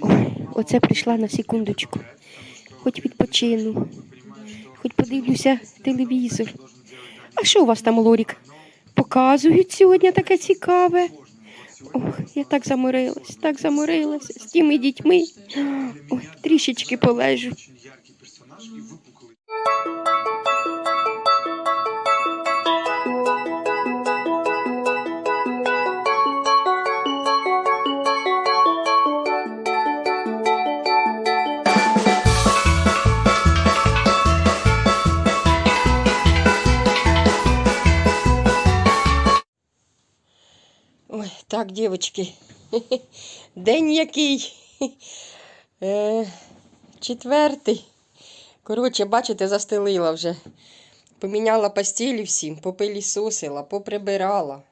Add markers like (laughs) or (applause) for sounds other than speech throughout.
Ой, оце прийшла на секундочку. Хоч відпочину, хоч подивлюся телевізор. А що у вас там, Лорік? Показують сьогодні таке цікаве. Ох, я так заморилась, так заморилася з тими дітьми. Ой, трішечки полежу. Так, дівчатки, (laughs) день який. (laughs) Е, четвертий. Коротше, бачите, застелила вже. Поміняла постілі всім, попилісосила, поприбирала.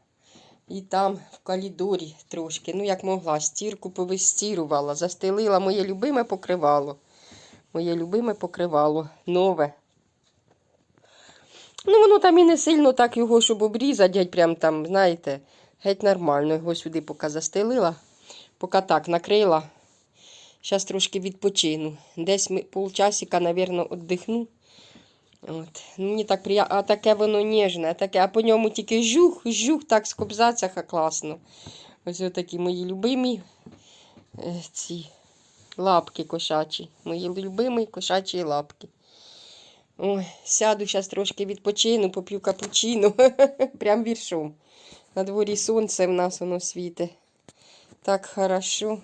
І там в коридорі трошки, ну як могла, стірку повистірувала, застелила моє любиме покривало. Моє любиме покривало, нове. Ну, воно там і не сильно так його, щоб обрізати, прям там, знаєте, геть нормально. Його сюди поки застелила, поки так накрила. Зараз трошки відпочину. Десь полчасика, напевно, віддихну. От. Ну, Мені так приємно, а таке воно ніжне, таке, а по ньому тільки жух, жух, так скобзаться ха класно. Ось такі мої любимі е, ці лапки кошачі. Мої любимі кошачі лапки. Ой, сяду зараз трошки відпочину, поп'ю капучино. (laughs) Прям віршом. На дворі сонце в нас воно світе. Так хорошо.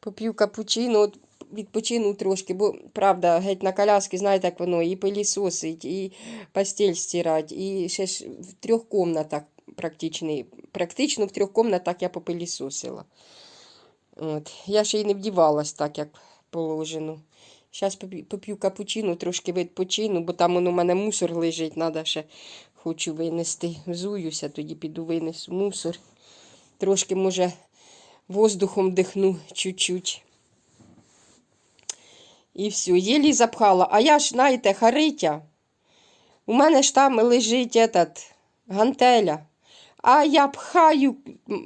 Поп'ю капучино, от відпочину трошки, бо правда, геть на коляски, знаєте, як воно, і пилісосить, і постіль стирать, і ще ж в трьох комнатах практично, практично в трьох комнатах я попилісосила. От. Я ще й не вдівалась так, як положено. Зараз поп'ю, капучино, трошки відпочину, бо там воно у мене мусор лежить, треба ще хочу винести. Взуюся, тоді піду винесу мусор. Трошки, може, воздухом дихну чуть-чуть. І все, єлі запхала. А я ж, знаєте, харитя. У мене ж там лежить этот, гантеля. А я пхаю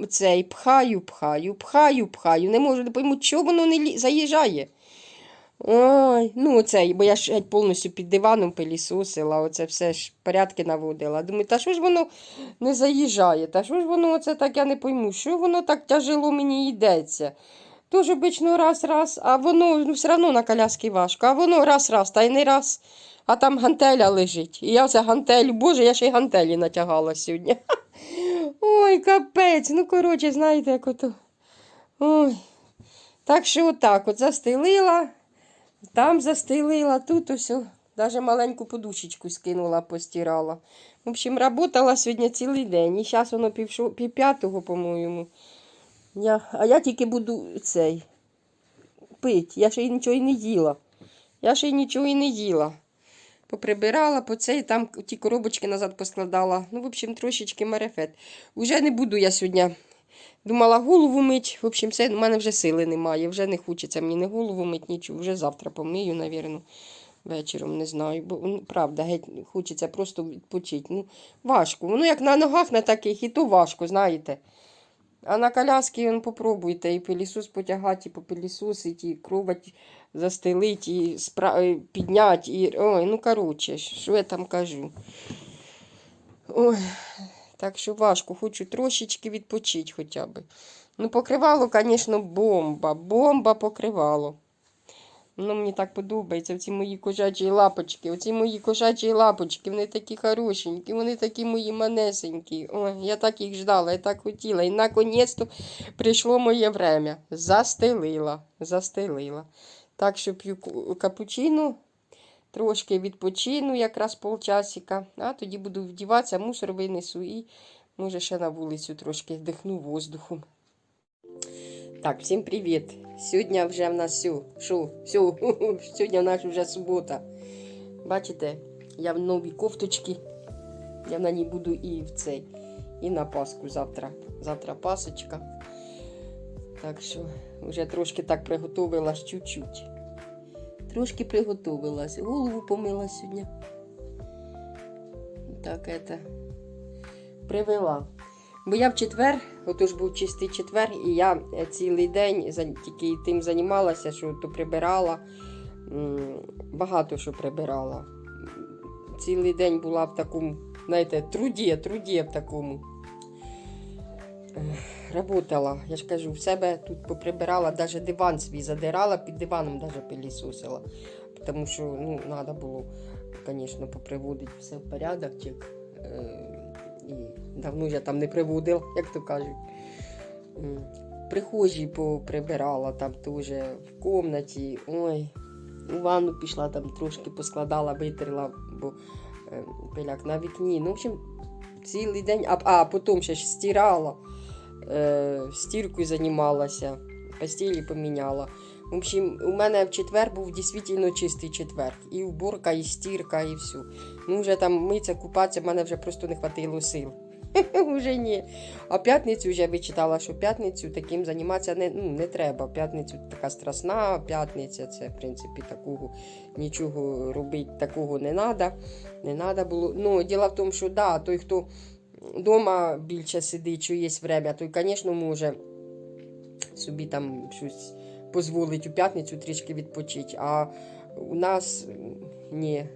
цей, пхаю, пхаю, пхаю, пхаю. Не можу, не пойму, чого воно не заїжджає. Ой, ну оцей, бо я ж геть повністю під диваном пилісосила, оце все ж порядки наводила. Думаю, та що ж воно не заїжджає? Та що ж воно оце так, я не пойму, що воно так тяжело мені йдеться. Тож обично раз-раз, а воно ну, все одно на коляски важко, а воно раз-раз, та й не раз. А там гантеля лежить. І я оце гантелю, боже, я ще й гантелі натягала сьогодні. (laughs) Ой, капець. Ну, коротше, знаєте, як ото. Ой. Так що отак от застелила, там застелила, тут ось. Навіть маленьку подушечку скинула, постирала. В общем, работала сьогодні цілий день. І зараз воно пів, пів п'ятого, по-моєму. Я, а я тільки буду цей пить. Я ще й нічого і не їла. Я ще й нічого і не їла. Поприбирала по цей, там ті коробочки назад поскладала. Ну, в общем, трошечки марефет. Уже не буду я сьогодні. Думала голову мить. В общем, все, в мене вже сили немає. Вже не хочеться мені не голову мить, нічого. Вже завтра помию, навірно. Вечором не знаю. Бо ну, правда, геть хочеться просто відпочити. Ну, важко. Воно як на ногах на таких, і то важко, знаєте. А на коляски он попробуйте і пилісос потягати, і попилісосити, і кровать застелить, і спра... е, підняти. І... Ой, ну коротше, що я там кажу. Ой, так що важко, хочу трошечки відпочити хоча б. Ну, покривало, звісно, бомба. Бомба покривало. Воно мені так подобається, ці мої кошачі лапочки. Оці мої кошачі лапочки, вони такі хорошенькі, вони такі мої манесенькі. Ой, я так їх ждала, я так хотіла. І наконець-то прийшло моє время. Застелила, застелила. Так що п'ю капучино, трошки відпочину, якраз полчасика, а тоді буду вдіватися, мусор винесу і, може, ще на вулицю трошки вдихну воздухом. Так, всім привіт. Сьогодні вже в нас сю, шо, сю, сьогодні в нас вже субота. Бачите, я в новій кофточці. Я на ній буду і в цей, і на Пасху завтра. Завтра пасочка. Так що вже трошки так приготувалась чуть-чуть. Трошки приготувалась. Голову помила сьогодні. Так, это, привела. Бо я в четвер, отож був чистий четвер, і я е, цілий день тільки тим займалася, що то прибирала. Багато що прибирала. Цілий день була в такому, знаєте, труді, труді в такому. Работала. Я ж кажу, в себе тут поприбирала, навіть диван свій задирала, під диваном навіть пилісосила. Тому що ну, треба було, звісно, поприводити все в порядок. Е, І давно я там не приводила, як то кажуть. Прихожі поприбирала там теж в кімнаті. Ой, у ванну пішла, там трошки поскладала, витерла, бо е, пиляк на вікні. Ну, в общем, цілий день, а, а потім ще стирала, е, стіркою займалася, постілі поміняла. В общем, у мене в четвер був дійсно чистий четвер. І уборка, і стірка, і все. Ну, вже там митися, купатися, в мене вже просто не хватило сил. (laughs) Уже ні. А п'ятницю вже вичитала, що п'ятницю таким займатися не, ну, не треба. П'ятницю така страсна, п'ятниця це, в принципі, такого нічого робити такого не треба. Не треба було. Ну, діло в тому, що да, той, хто вдома більше сидить, що є время, той, звісно, може собі там щось дозволить у п'ятницю трішки відпочити. А у нас ні.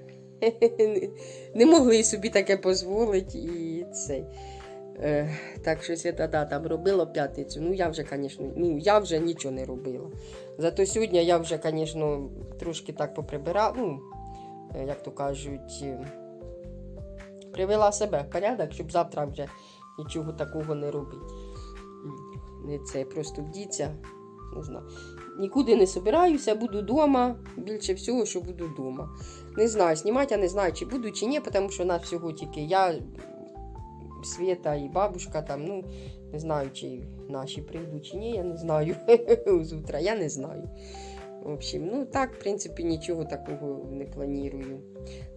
(laughs) Не могли собі таке дозволити і цей. Е, так що Свята да, там робила п'ятницю. Ну, я вже, звісно, ну, я вже нічого не робила. Зато сьогодні я вже, звісно, трошки так поприбирала, ну, е, як то кажуть, е, привела себе в порядок, щоб завтра вже нічого такого не робити. Не це, просто вдіться, не знаю. Нікуди не собираюся, буду вдома. Більше всього, що буду вдома. Не знаю, знімати я не знаю, чи буду, чи ні, тому що нас всього тільки я, Свята і бабушка там, ну, не знаю, чи наші прийдуть, чи ні, я не знаю. (laughs) З утра, я не знаю. В общем, ну так, в принципі, нічого такого не планую.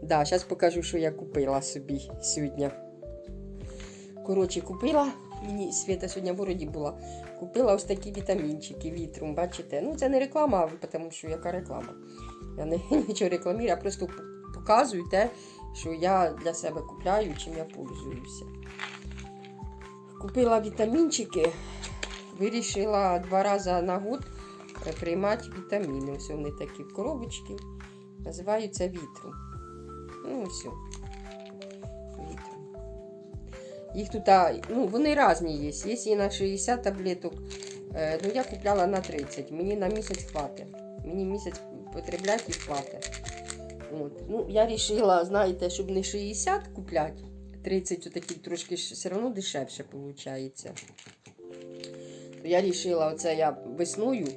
Да, зараз покажу, що я купила собі сьогодні. Коротше, купила. Мені Свята сьогодні в городі була. Купила ось такі вітамінчики вітрум, бачите? Ну, це не реклама, тому що яка реклама. Я не (laughs) нічого рекламую, я просто показую те, що я для себе купляю, чим я пользуюся. Купила вітамінчики, вирішила два рази на год приймати вітаміни. Ось вони такі в коробочці. Називаються вітру. Ну, все. Вітру. Їх тут, ну, вони різні є. Є і на 60 таблеток. Е, ну, я купляла на 30. Мені на місяць хватить. Мені місяць потребляти і хватить. От. Ну, я вирішила, знаєте, щоб не 60 купляти, 30 такі трошки все одно дешевше виходить. То я вирішила, оце я весною,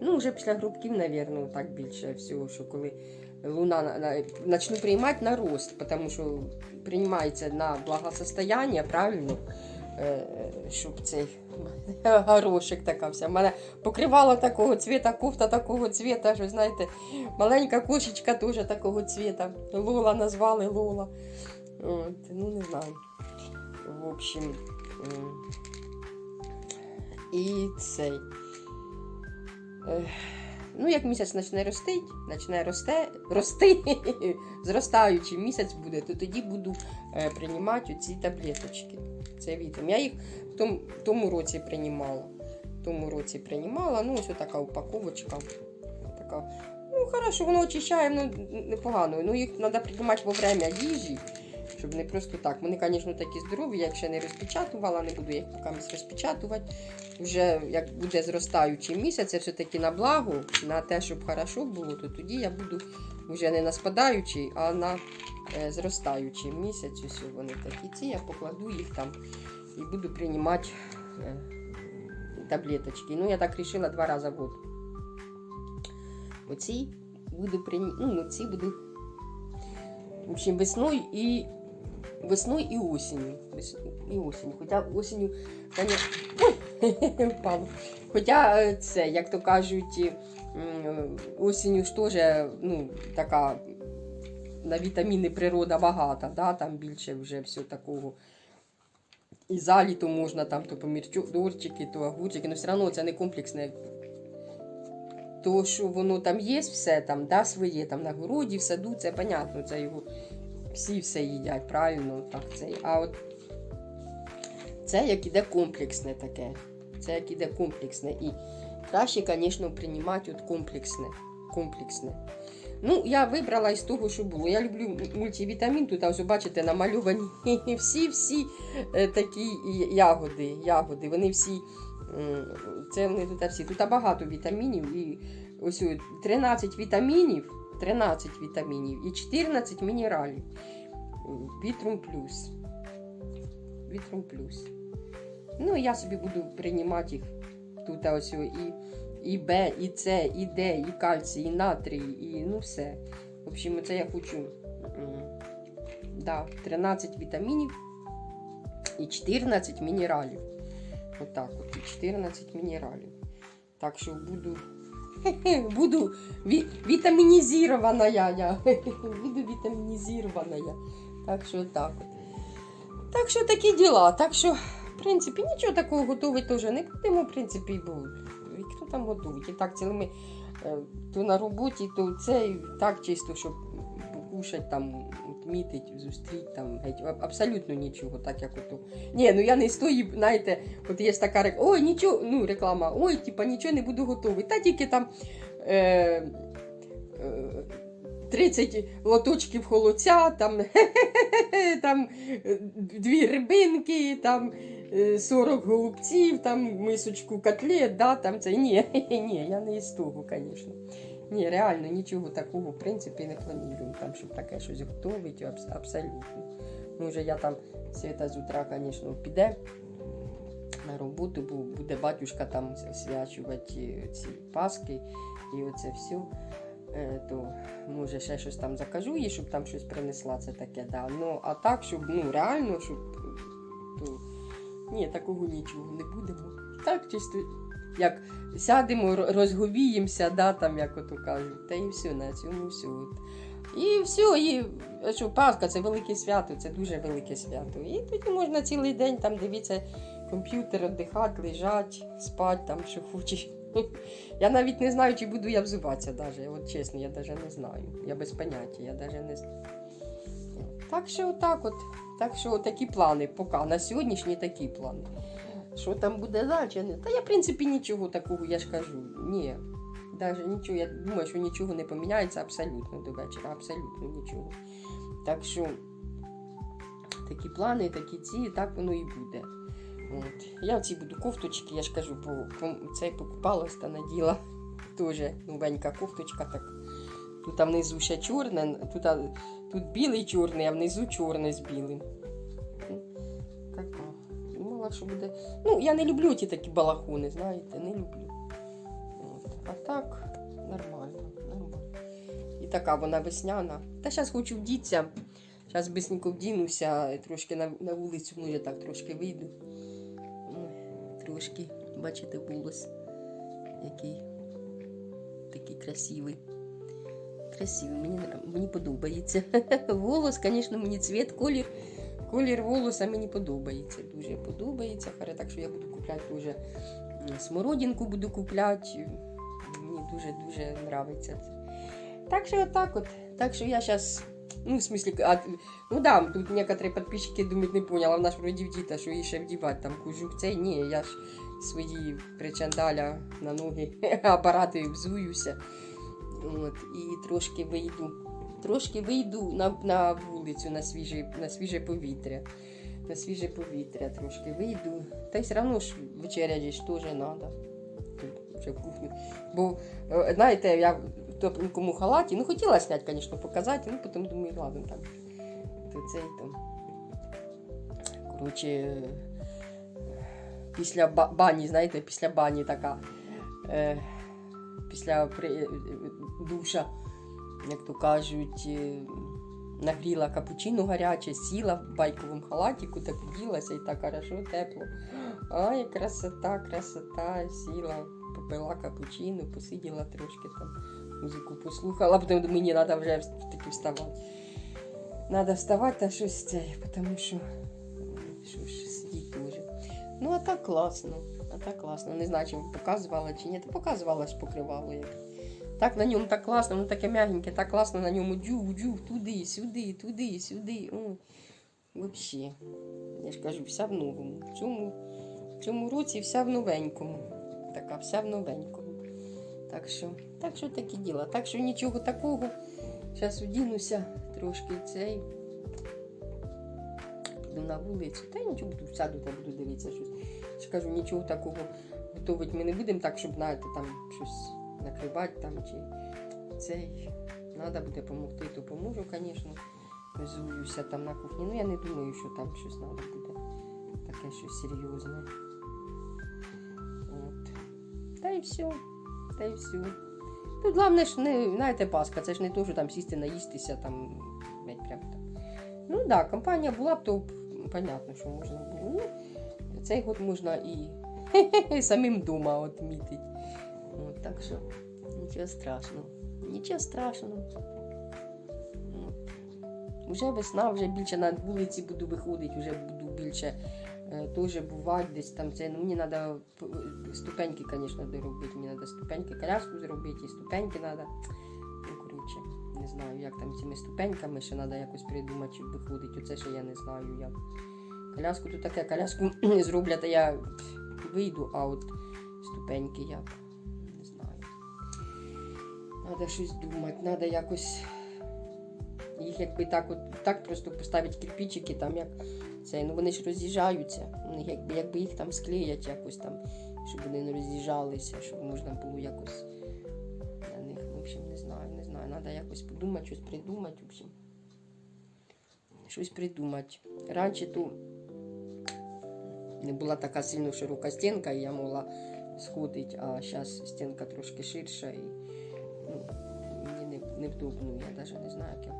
ну, вже після грубків, мабуть, так більше всього, що коли луна на, на, почну приймати на рост, тому що приймається на благосостояння, правильно? Е, щоб цей (laughs) горошик така вся. У мене покривало такого цвіта, кофта такого цвіта, що знаєте, маленька кошечка теж такого цвіта. Лола назвали Лола. От, ну, не знаю. В общем. І цей. Ну, як місяць почне ростить, почне росте, рости, (laughs) зростаючий місяць буде, то тоді буду е, приймати оці таблеточки. Це вітам. Я їх в тому, тому році приймала. В тому році приймала. Ну, ось така упаковочка. Така. Ну, хорошо, воно очищає, воно непогано. Ну, їх треба приймати во время їжі, щоб не просто так. Вони, звісно, такі здорові, я ще не розпечатувала, не буду їх поки розпечатувати. Вже як буде зростаючий місяць, це все-таки на благо, на те, щоб хорошо було, то тоді я буду вже не на спадаючий, а на е, зростаючий місяць. Ось вони такі ці, я покладу їх там і буду приймати е, таблеточки. Ну, я так вирішила два рази в год. Оці буду приймати, ну, ці буду в общем, весною і весною і осінню. І осінню. Хоча осінню, конечно, Ой. (laughs) Хоча е, це, як то кажуть, осінню ж теж ну, така на вітаміни природа багата, да? там більше вже все такого. І за літо можна там то помідорчики, то огурчики, але все одно це не комплексне. То, що воно там є, все там, да, своє там на городі, в саду, це понятно, це його всі все їдять, правильно, так це. А от Це як іде комплексне таке. Це як іде комплексне. І краще, звісно, приймати от комплексне. комплексне. Ну, я вибрала із того, що було. Я люблю мультивітамін. Тут ось бачите, намальовані (laughs) всі-всі е, такі ягоди. ягоди. Вони всі. Це вони тут всі. Тут багато вітамінів. І ось 13 вітамінів, 13 вітамінів і 14 мінералів. Вітрум плюс. Вітрум плюс. Ну, я собі буду приймати їх тут ось і, і Б, і С, і Д, і кальцій, і натрій, і ну все. В общем, це я хочу. Да, 13 вітамінів і 14 мінералів. Отак от, і 14 мінералів. Так що буду. (laughs) Буду ві- вітамінізирована я. (laughs) Буду вітамінізирована я. Так що так. Так що такі діла. Так що, в принципі, нічого такого готувати теж не будемо, в принципі, і хто там готують. І так цілими е, то на роботі, то це так чисто, щоб покушать там, відмітить, зустріть там геть. Абсолютно нічого, так як ото. Ні, ну я не стою, знаєте, от є така реклама, ой, нічого, ну реклама, ой, типа нічого не буду готувати. Та тільки там. Е, е, 30 лоточків холодця, там, (laughs) там е, дві рибинки, там е, 40 голубців, там мисочку котлет, да, там це. Ні, (laughs) ні, я не із того, звісно. Ні, реально нічого такого, в принципі, не планую, там, щоб таке щось готувати, абсолютно. Може, я там свята з утра, звісно, піде на роботу, бо буде батюшка там свячувати ці паски і оце все. Е, то може ще щось там закажу їй, щоб там щось принесла, це таке, да. Ну, а так, щоб ну реально, щоб то ні, такого нічого не будемо. Так, чисто як сядемо, розговіємося, да, там, як ото кажуть, та і все на цьому все. І все, і що Пасха це велике свято, це дуже велике свято. І тоді можна цілий день там дивитися комп'ютер, віддихати, лежати, спати, там, що хочеш. (laughs) Я навіть не знаю, чи буду я взуватися, даже. от чесно, я навіть не знаю. Я без поняття, я навіть не знаю. Так що отак от. Так що такі плани, поки на сьогоднішні такі плани. Що там буде далі? Та я, в принципі, нічого такого, я ж кажу. Ні. Даже нічого, я думаю, що нічого не поміняється абсолютно до вечора, абсолютно нічого. Так що такі плани, такі ці, так воно і буде. От. Я оці буду кофточки, я ж кажу, по, по, цей покупалась та наділа. Теж новенька кофточка. так. Тут внизу ще чорне, тут, тут білий чорний, а внизу чорне з білим. Ну, Думала, що буде. Ну, я не люблю ті такі балахони, знаєте, не люблю. От. А так, нормально, нормально. І така вона весняна. Та зараз хочу вдітися. Зараз бисенько вдінуся, трошки на, на вулицю, може так трошки вийду. Трошки, бачите, волос, який такий красивий. Красивий, мені, мені подобається. (laughs) Волос, звісно, мені цвіт, колір. Колір волоса мені подобається. Дуже подобається. Так що я буду купляти м, смородинку буду купляти. Мені дуже-дуже подобається. Так що отак от. Так що я зараз. Ну, в смысле, а, ну да, тут некоторые подписчики думают, не поняла, вона ж вроді вдіта, що їй ще вдівати там кожух цей. Ні, я ж свої причандаля на ноги, (laughs) апарати взуюся. От, і трошки вийду. Трошки вийду на, на вулицю на свіже, на свіже повітря. На свіже повітря трошки вийду. Та й все одно ж вечеряти ж теж треба. В кухню. Бо, е, знаєте, я в тепленькому халаті, ну хотіла зняти, звісно, показати, ну потім думаю, ладно так. То цей там. Коротше, після бані, знаєте, після бані така. Е, після душа, як то кажуть, е, нагріла капучино гаряче, сіла в байковому халатіку, так вділася і так хорошо, тепло. Ай, красота, красота, сіла, попила капучино, посиділа трошки там, музику послухала, потім мені треба вже таки вставати. Треба вставати та щось це, тому що, що ж сидіть дуже. Ну, а так класно. А так класно. Не знаю, чи показувала чи ні. Та показувала ж покривало як. Так на ньому так класно, воно таке м'ягеньке, так класно на ньому дюх, туди, сюди, туди, сюди. О, Вообще. Я ж кажу, вся в новому. В цьому, в цьому році вся в новенькому. Така вся в новенькому. Так що, так що такі діла. Так що нічого такого. Зараз одінуся трошки цей. Піду на вулицю. Та й нічого буду сяду та буду дивитися щось. Я ж кажу, нічого такого готувати ми не будемо так, щоб знаєте, там щось накривати там чи цей. Треба буде допомогти, то поможу, звісно. Зуюся там на кухні. Ну я не думаю, що там щось треба буде. Таке щось серйозне. От. Та й все. Та й все. Тут головне ж не, знаєте, Пасха, це ж не то, що там сісти, наїстися, там, прям так. Ну так, да, компанія була б, то понятно, що можна було. Ну, цей год можна і (laughs) самим вдома відмітити. Так що нічого страшного. Нічого страшного. Вже весна, вже більше на вулиці буду виходити, вже буду більше е, теж бувати десь там. Це, ну, мені треба ступеньки, звісно, доробити. Мені треба ступеньки, коляску зробити, і ступеньки треба. Ну, коротше, не знаю, як там цими ступеньками ще треба якось придумати, щоб виходить. Оце ще я не знаю як. Коляску тут таке, коляску (clears throat) зроблять, а я вийду, а от ступеньки як. Треба щось думати, треба якось їх якби так от так просто поставити кирпичики, там як це, ну вони ж роз'їжджаються. Якби, якби їх там склеять якось там, щоб вони не роз'їжджалися, щоб можна було якось на них, в общем, не знаю, не знаю. Треба якось подумати, щось придумати, в общем. Щось придумати. Раніше то не була така сильно широка стінка, і я могла сходити, а зараз стінка трошки ширша і не, невдобно, я навіть не знаю, як я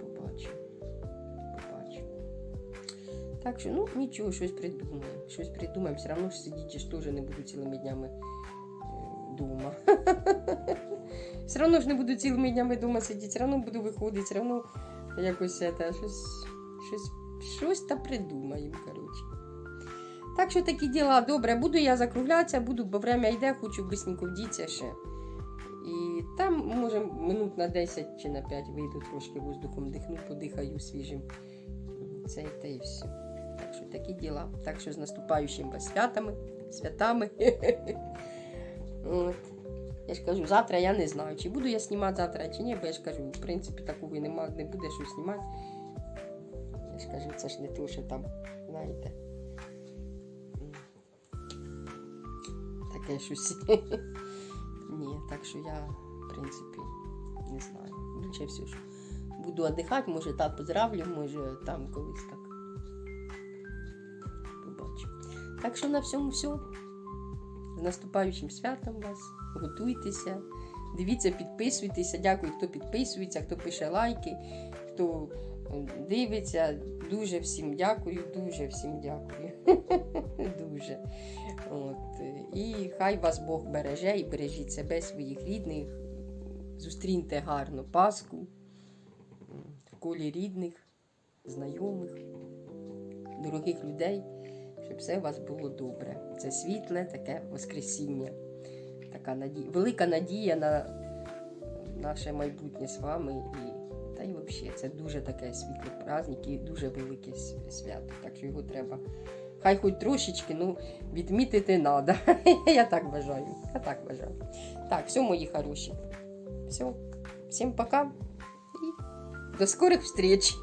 побачу. побачу. Так що, ну нічого, щось придумаємо. Щось придумаємо. Все одно ж сидіти ж теж не буду цілими днями вдома. (laughs) Все одно ж не буду цілими днями вдома сидіти, все одно буду виходити, все одно якось це, щось, щось, щось та придумаємо, коротше. Так що такі діла, добре, буду я закруглятися, буду, бо время йде, хочу бисенько вдітися ще. Там, може, минут на 10 чи на 5 вийду трошки воздухом дихну, подихаю свіжим. Це та і все. Так що такі діла. Так що з наступаючими святами, святами. От. Я ж кажу, завтра я не знаю, чи буду я знімати завтра, чи ні, бо я ж кажу, в принципі, такого і нема, не буде що знімати. Я ж кажу, це ж не то, що там, знаєте. Таке щось. (laughs) Ні, так що я, принципі, не знаю. Більше все, що буду віддихати, може так поздравлю, може там колись так. Побачу. Так що на всьому все. З наступаючим святом вас. Готуйтеся, дивіться, підписуйтеся. Дякую, хто підписується, хто пише лайки, хто дивиться. Дуже всім дякую, дуже всім дякую. (laughs) Дуже. От. І хай вас Бог береже і бережіть себе, своїх рідних. Зустріньте гарно Пасху в колі рідних, знайомих, дорогих людей, щоб все у вас було добре. Це світле, таке Воскресіння. Така надія, велика надія на наше майбутнє з вами. І, та й взагалі це дуже таке світле праздник і дуже велике свято. Так що його треба. Хай хоч трошечки, ну, відмітити треба. (laughs) Я так бажаю. Я так бажаю. Так, все, мої хороші. Все. Всім пока і до скорих встреч!